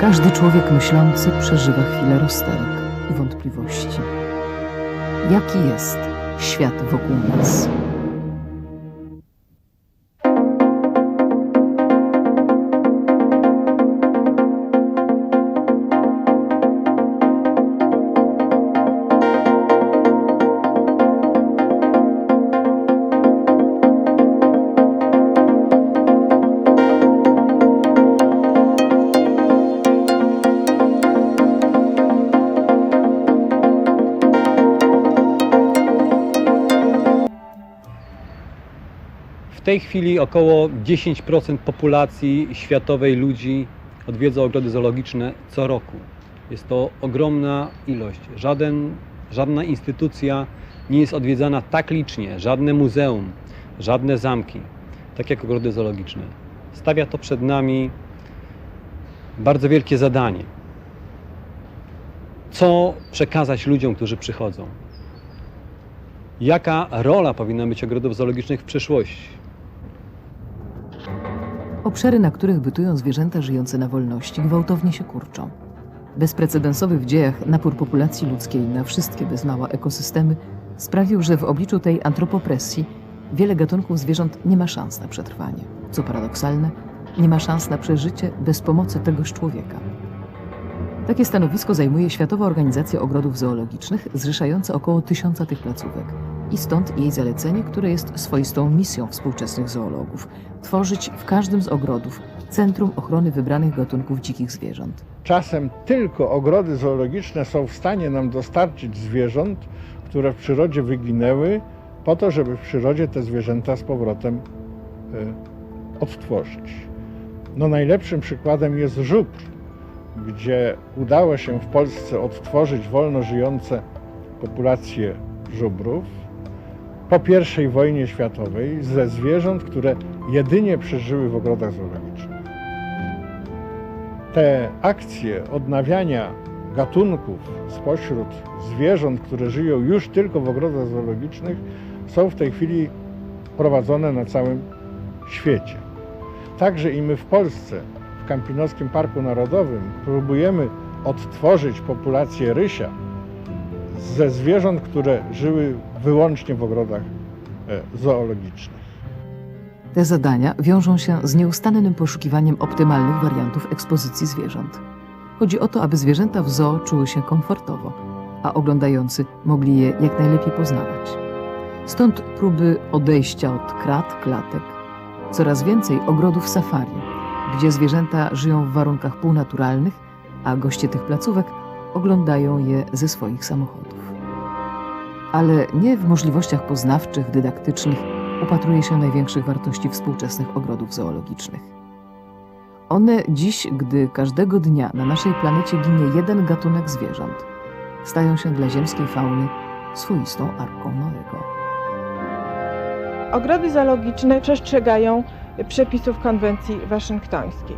Każdy człowiek myślący przeżywa chwilę rozterek i wątpliwości. Jaki jest świat wokół nas? Tej chwili około 10% populacji światowej ludzi odwiedza ogrody zoologiczne co roku. Jest to ogromna ilość. Żaden, żadna instytucja nie jest odwiedzana tak licznie, żadne muzeum, żadne zamki, tak jak ogrody zoologiczne. Stawia to przed nami bardzo wielkie zadanie. Co przekazać ludziom, którzy przychodzą? Jaka rola powinna być ogrodów zoologicznych w przyszłości? Obszary, na których bytują zwierzęta żyjące na wolności, gwałtownie się kurczą. Bezprecedensowy w dziejach napór populacji ludzkiej na wszystkie bez mała ekosystemy sprawił, że w obliczu tej antropopresji wiele gatunków zwierząt nie ma szans na przetrwanie. Co paradoksalne, nie ma szans na przeżycie bez pomocy tegoż człowieka. Takie stanowisko zajmuje Światowa Organizacja Ogrodów Zoologicznych, zrzeszająca około tysiąca tych placówek. I stąd jej zalecenie, które jest swoistą misją współczesnych zoologów tworzyć w każdym z ogrodów Centrum Ochrony Wybranych Gatunków Dzikich Zwierząt. Czasem tylko ogrody zoologiczne są w stanie nam dostarczyć zwierząt, które w przyrodzie wyginęły, po to, żeby w przyrodzie te zwierzęta z powrotem y, odtworzyć. No najlepszym przykładem jest żubr, gdzie udało się w Polsce odtworzyć wolno żyjące populacje żubrów po I wojnie światowej ze zwierząt, które jedynie przeżyły w ogrodach zoologicznych. Te akcje odnawiania gatunków spośród zwierząt, które żyją już tylko w ogrodach zoologicznych, są w tej chwili prowadzone na całym świecie. Także i my w Polsce, w Kampinoskim Parku Narodowym, próbujemy odtworzyć populację rysia ze zwierząt, które żyły wyłącznie w ogrodach e, zoologicznych. Te zadania wiążą się z nieustannym poszukiwaniem optymalnych wariantów ekspozycji zwierząt. Chodzi o to, aby zwierzęta w zoo czuły się komfortowo, a oglądający mogli je jak najlepiej poznawać. Stąd próby odejścia od krat, klatek, coraz więcej ogrodów safari, gdzie zwierzęta żyją w warunkach półnaturalnych, a goście tych placówek oglądają je ze swoich samochodów. Ale nie w możliwościach poznawczych, dydaktycznych upatruje się największych wartości współczesnych ogrodów zoologicznych. One dziś, gdy każdego dnia na naszej planecie ginie jeden gatunek zwierząt, stają się dla ziemskiej fauny swoistą arką Noego. Ogrody zoologiczne przestrzegają przepisów konwencji waszyngtońskiej.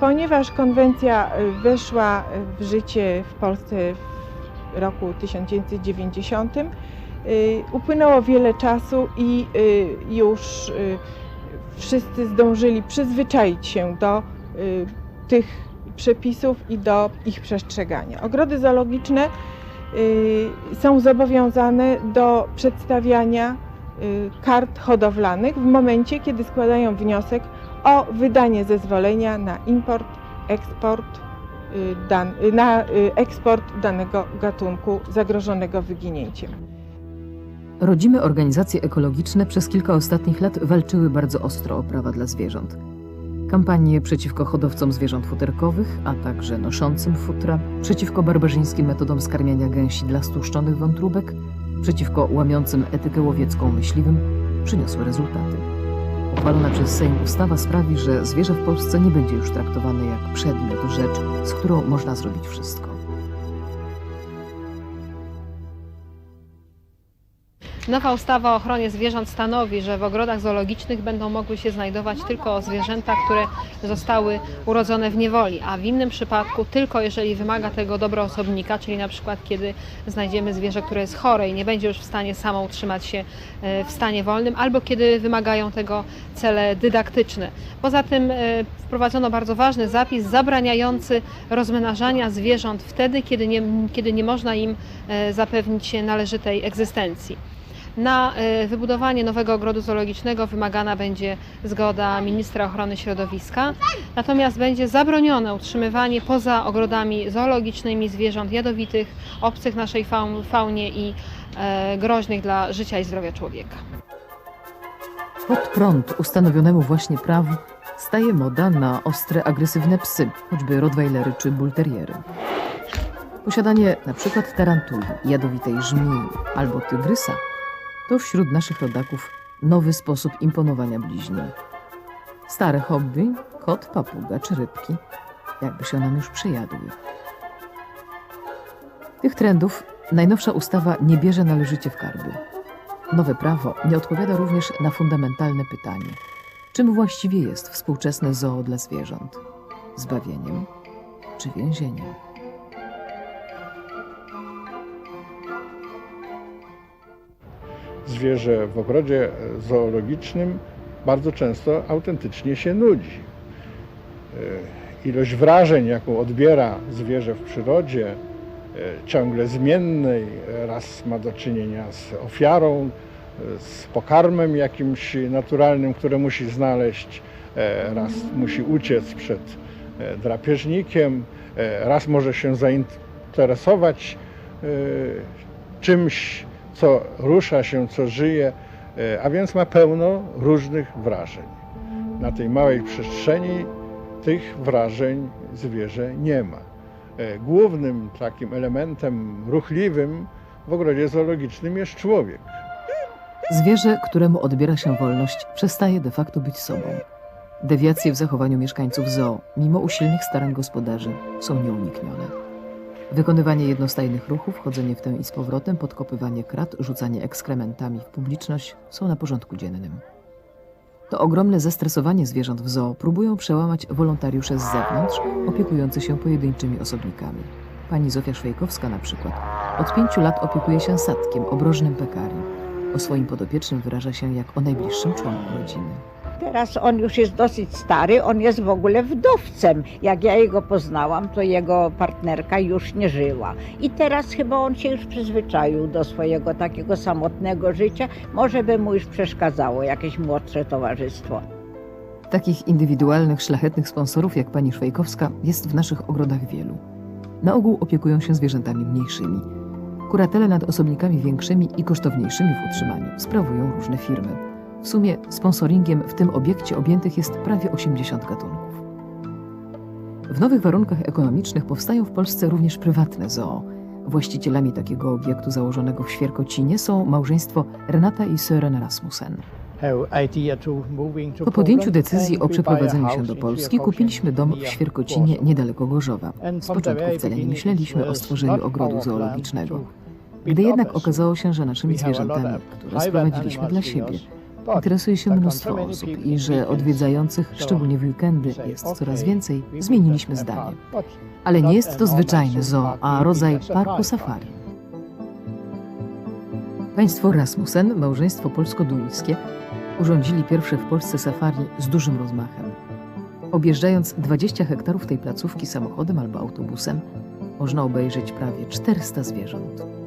Ponieważ konwencja weszła w życie w Polsce w roku 1990, upłynęło wiele czasu i już wszyscy zdążyli przyzwyczaić się do tych przepisów i do ich przestrzegania. Ogrody zoologiczne są zobowiązane do przedstawiania kart hodowlanych w momencie, kiedy składają wniosek o wydanie zezwolenia na import, eksport, dan, na eksport danego gatunku zagrożonego wyginięciem. Rodzime organizacje ekologiczne przez kilka ostatnich lat walczyły bardzo ostro o prawa dla zwierząt. Kampanie przeciwko hodowcom zwierząt futerkowych, a także noszącym futra, przeciwko barbarzyńskim metodom skarmiania gęsi dla stłuszczonych wątróbek, przeciwko łamiącym etykę łowiecką myśliwym przyniosły rezultaty. Uchwalona przez Sejm ustawa sprawi, że zwierzę w Polsce nie będzie już traktowane jak przedmiot, rzecz, z którą można zrobić wszystko. Nowa ustawa o ochronie zwierząt stanowi, że w ogrodach zoologicznych będą mogły się znajdować tylko zwierzęta, które zostały urodzone w niewoli, a w innym przypadku tylko jeżeli wymaga tego dobro osobnika, czyli na przykład kiedy znajdziemy zwierzę, które jest chore i nie będzie już w stanie samo utrzymać się e, w stanie wolnym, albo kiedy wymagają tego cele dydaktyczne. Poza tym e, wprowadzono bardzo ważny zapis zabraniający rozmnażania zwierząt wtedy, kiedy nie, kiedy nie można im e, zapewnić należytej egzystencji. Na e, wybudowanie nowego ogrodu zoologicznego wymagana będzie zgoda ministra ochrony środowiska, natomiast będzie zabronione utrzymywanie poza ogrodami zoologicznymi zwierząt jadowitych, obcych naszej faun- faunie i e, groźnych dla życia i zdrowia człowieka. Pod prąd ustanowionemu właśnie prawu staje moda na ostre, agresywne psy, choćby rottweilery czy bullteriery. Posiadanie przykład tarantuli, jadowitej żmii albo tygrysa to wśród naszych rodaków nowy sposób imponowania bliźnim. Stare hobby, kot, papuga czy rybki, jakby się nam już przejadły. Tych trendów najnowsza ustawa nie bierze należycie w karby. Nowe prawo nie odpowiada również na fundamentalne pytanie: czym właściwie jest współczesne zoo dla zwierząt? Zbawieniem czy więzieniem? Zwierzę w ogrodzie zoologicznym bardzo często autentycznie się nudzi. E, Ilość wrażeń, jaką odbiera zwierzę w przyrodzie, e, ciągle zmiennej, raz ma do czynienia z ofiarą, e, z pokarmem jakimś naturalnym, które musi znaleźć, raz musi uciec przed drapieżnikiem, raz może się zainteresować czymś, co rusza się, co żyje, e, a więc ma pełno różnych wrażeń. Na tej małej przestrzeni tych wrażeń zwierzę nie ma. E, Głównym takim elementem ruchliwym w ogrodzie zoologicznym jest człowiek. Zwierzę, któremu odbiera się wolność, przestaje de facto być sobą. Dewiacje w zachowaniu mieszkańców zoo, mimo usilnych starań gospodarzy, są nieuniknione. Wykonywanie jednostajnych ruchów, chodzenie w tę i z powrotem, podkopywanie krat, rzucanie ekskrementami w publiczność są na porządku dziennym. To ogromne zestresowanie zwierząt w zoo próbują przełamać wolontariusze z zewnątrz, opiekujący się pojedynczymi osobnikami. Pani Zofia Szwejkowska na przykład od pięciu lat opiekuje się sadkiem, obrożnym pekari. O swoim podopiecznym wyraża się jak o najbliższym członku rodziny. Teraz on już jest dosyć stary, on jest w ogóle wdowcem. Jak ja jego poznałam, to jego partnerka już nie żyła. I teraz chyba on się już przyzwyczaił do swojego takiego samotnego życia. Może by mu już przeszkadzało jakieś młodsze towarzystwo. Takich indywidualnych, szlachetnych sponsorów jak pani Szwejkowska jest w naszych ogrodach wielu. Na ogół opiekują się zwierzętami mniejszymi. Kuratele nad osobnikami większymi i kosztowniejszymi w utrzymaniu sprawują różne firmy. W sumie sponsoringiem w tym obiekcie objętych jest prawie 80 gatunków. W nowych warunkach ekonomicznych powstają w Polsce również prywatne zoo. Właścicielami takiego obiektu założonego w Świerkocinie są małżeństwo Renata i Søren Rasmussen. Po podjęciu decyzji o przeprowadzeniu się do Polski kupiliśmy dom w Świerkocinie niedaleko Gorzowa. Z początku wcale nie myśleliśmy o stworzeniu ogrodu zoologicznego. Gdy jednak okazało się, że naszymi zwierzętami, które sprowadziliśmy dla siebie, interesuje się mnóstwo osób i że odwiedzających, szczególnie w weekendy, jest coraz więcej, zmieniliśmy zdanie. Ale nie jest to zwyczajne zoo, a rodzaj parku safari. Państwo Rasmussen, małżeństwo polsko-duńskie, urządzili pierwsze w Polsce safari z dużym rozmachem. Objeżdżając 20 hektarów tej placówki samochodem albo autobusem, można obejrzeć prawie 400 zwierząt.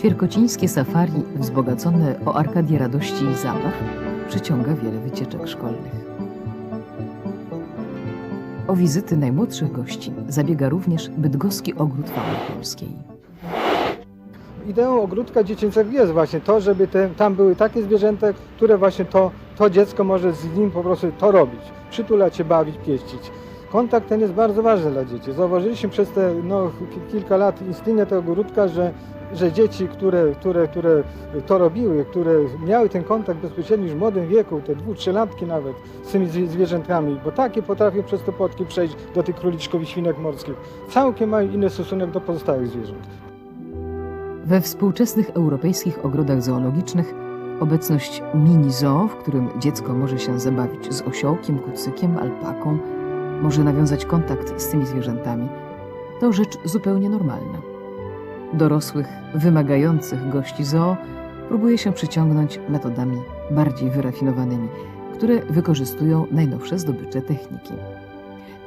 Świerkocińskie safari, wzbogacone o Arkadię radości i zabaw, przyciąga wiele wycieczek szkolnych. O wizyty najmłodszych gości zabiega również Bydgoski Ogród Fauny Polskiej. Ideą ogródka dziecięcego jest właśnie to, żeby te, tam były takie zwierzęta, które właśnie to, to dziecko może z nim po prostu to robić. Przytulać się, bawić, pieścić. Kontakt ten jest bardzo ważny dla dzieci. Zauważyliśmy przez te no, ki- kilka lat istnienia tego ogródka, że że dzieci, które, które, które to robiły, które miały ten kontakt bezpośredni już w młodym wieku, te dwu, trzylatki nawet, z tymi zwie- zwierzętami, bo takie potrafią przez te płotki przejść do tych króliczków i świnek morskich, całkiem mają inny stosunek do pozostałych zwierząt. We współczesnych europejskich ogrodach zoologicznych obecność mini zoo, w którym dziecko może się zabawić z osiołkiem, kucykiem, alpaką, może nawiązać kontakt z tymi zwierzętami, to rzecz zupełnie normalna. Dorosłych, wymagających gości zoo próbuje się przyciągnąć metodami bardziej wyrafinowanymi, które wykorzystują najnowsze zdobycze techniki.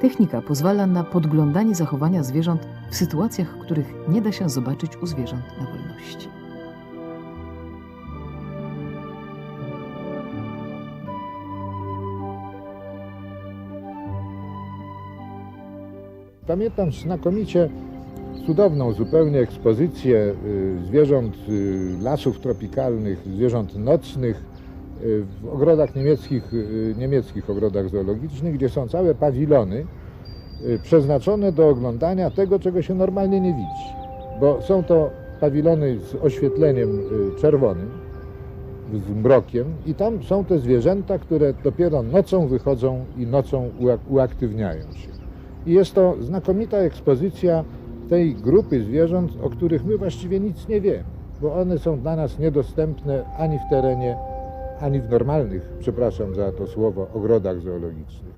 Technika pozwala na podglądanie zachowania zwierząt w sytuacjach, których nie da się zobaczyć u zwierząt na wolności. Pamiętam znakomicie cudowną zupełnie ekspozycję y, zwierząt y, lasów tropikalnych, zwierząt nocnych y, w ogrodach niemieckich, niemieckich ogrodach zoologicznych, gdzie są całe pawilony przeznaczone do oglądania tego, czego się normalnie nie widzi. Bo są to pawilony z oświetleniem czerwonym, z mrokiem i tam są te zwierzęta, które dopiero nocą wychodzą i nocą uak- uaktywniają się. I jest to znakomita ekspozycja tej grupy zwierząt, o których my właściwie nic nie wiemy, bo one są dla nas niedostępne ani w terenie, ani w normalnych, przepraszam za to słowo, ogrodach zoologicznych.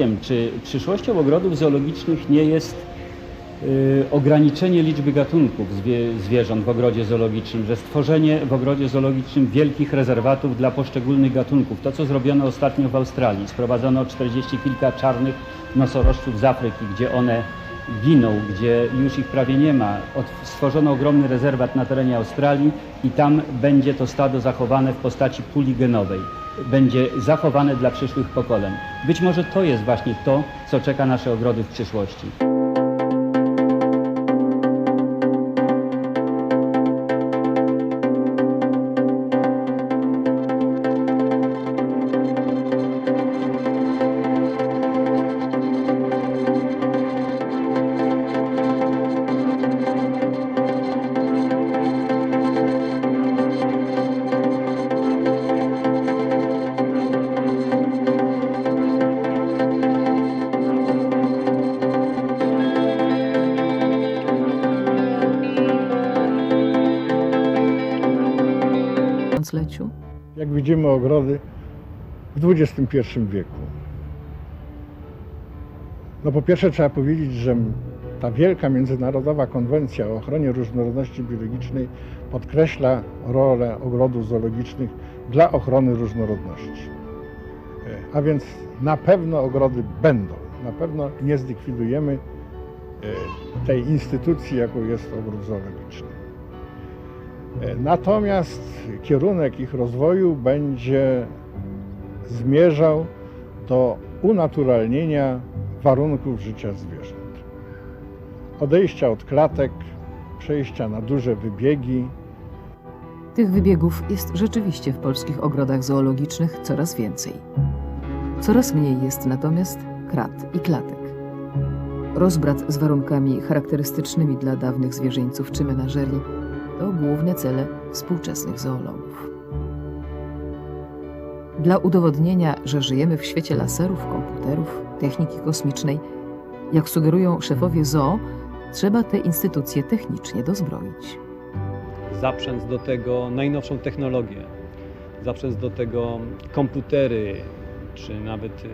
Wiem, czy przyszłością ogrodów zoologicznych nie jest y, ograniczenie liczby gatunków zwie, zwierząt w ogrodzie zoologicznym, że stworzenie w ogrodzie zoologicznym wielkich rezerwatów dla poszczególnych gatunków. To, co zrobiono ostatnio w Australii. Sprowadzono 40 kilka czarnych nosorożców z Afryki, gdzie one giną, gdzie już ich prawie nie ma. Stworzono ogromny rezerwat na terenie Australii i tam będzie to stado zachowane w postaci puli genowej. Będzie zachowane dla przyszłych pokoleń. Być może to jest właśnie to, co czeka nasze ogrody w przyszłości. Widzimy ogrody w XXI wieku. No po pierwsze trzeba powiedzieć, że ta wielka międzynarodowa konwencja o ochronie różnorodności biologicznej podkreśla rolę ogrodów zoologicznych dla ochrony różnorodności. E, A więc na pewno ogrody będą. Na pewno nie zlikwidujemy e, tej instytucji, jaką jest ogród zoologiczny. E, Natomiast kierunek ich rozwoju będzie zmierzał do unaturalnienia warunków życia zwierząt. Odejścia od klatek, przejścia na duże wybiegi. tych wybiegów jest rzeczywiście w polskich ogrodach zoologicznych coraz więcej. Coraz mniej jest natomiast krat i klatek. Rozbrat z warunkami charakterystycznymi dla dawnych zwierzyńców czy menażerii to główne cele współczesnych zoologów. Dla udowodnienia, że żyjemy w świecie laserów, komputerów, techniki kosmicznej, jak sugerują szefowie zoo, trzeba te instytucje technicznie dozbroić. zaprzęc do tego najnowszą technologię, zaprzęc do tego komputery, czy nawet y,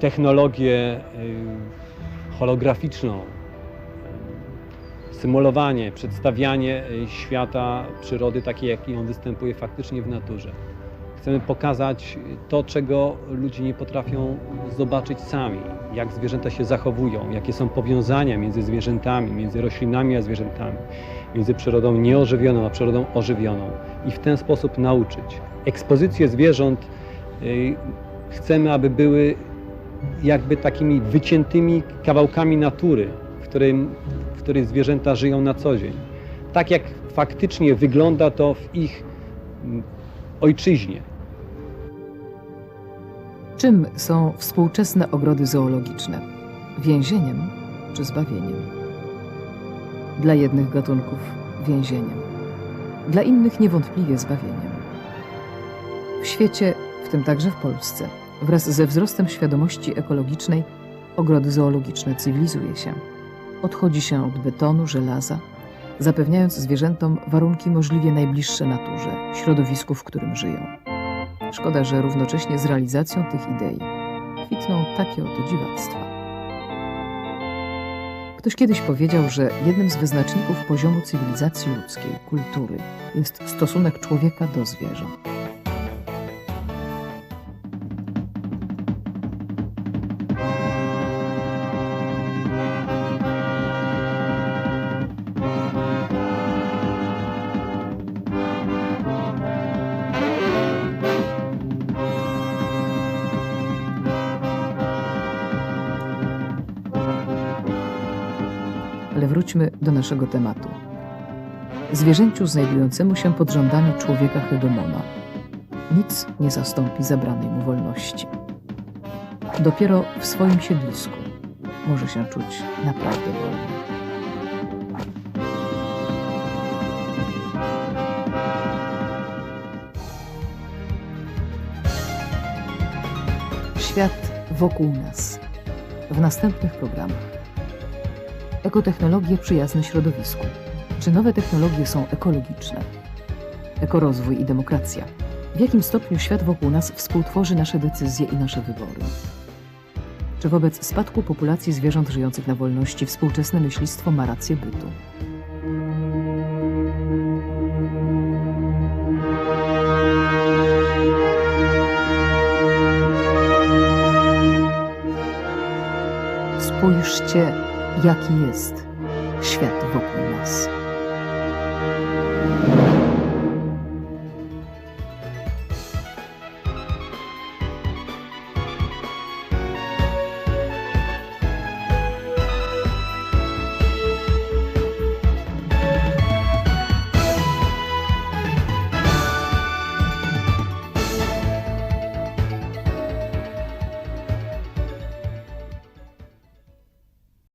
technologię y, holograficzną, symulowanie, przedstawianie y, świata przyrody takiej, jaki on występuje faktycznie w naturze. Chcemy pokazać to, czego ludzie nie potrafią zobaczyć sami. Jak zwierzęta się zachowują, jakie są powiązania między zwierzętami, między roślinami a zwierzętami, między przyrodą nieożywioną a przyrodą ożywioną. I w ten sposób nauczyć. Ekspozycje zwierząt y, chcemy, aby były jakby takimi wyciętymi kawałkami natury, którym, w której zwierzęta żyją na co dzień. Tak jak faktycznie wygląda to w ich mm, ojczyźnie. Czym są współczesne ogrody zoologiczne? Więzieniem czy zbawieniem? Dla jednych gatunków więzieniem, dla innych niewątpliwie zbawieniem. W świecie, w tym także w Polsce, wraz ze wzrostem świadomości ekologicznej, ogrody zoologiczne cywilizuje się. Odchodzi się od betonu, żelaza, zapewniając zwierzętom warunki możliwie najbliższe naturze, środowisku, w którym żyją. Szkoda, że równocześnie z realizacją tych idei kwitną takie oto dziwactwa. Ktoś kiedyś powiedział, że jednym z wyznaczników poziomu cywilizacji ludzkiej, kultury, jest stosunek człowieka do zwierząt. Wróćmy do naszego tematu. Zwierzęciu znajdującemu się pod rządami człowieka hegemona nic nie zastąpi zabranej mu wolności. Dopiero w swoim siedlisku może się czuć naprawdę wolny. Świat wokół nas. W następnych programach. Ekotechnologie przyjazne środowisku. Czy nowe technologie są ekologiczne? Ekorozwój i demokracja. W jakim stopniu świat wokół nas współtworzy nasze decyzje i nasze wybory? Czy wobec spadku populacji zwierząt żyjących na wolności współczesne myślistwo ma rację bytu? Spójrzcie, jaki jest świat wokół nas.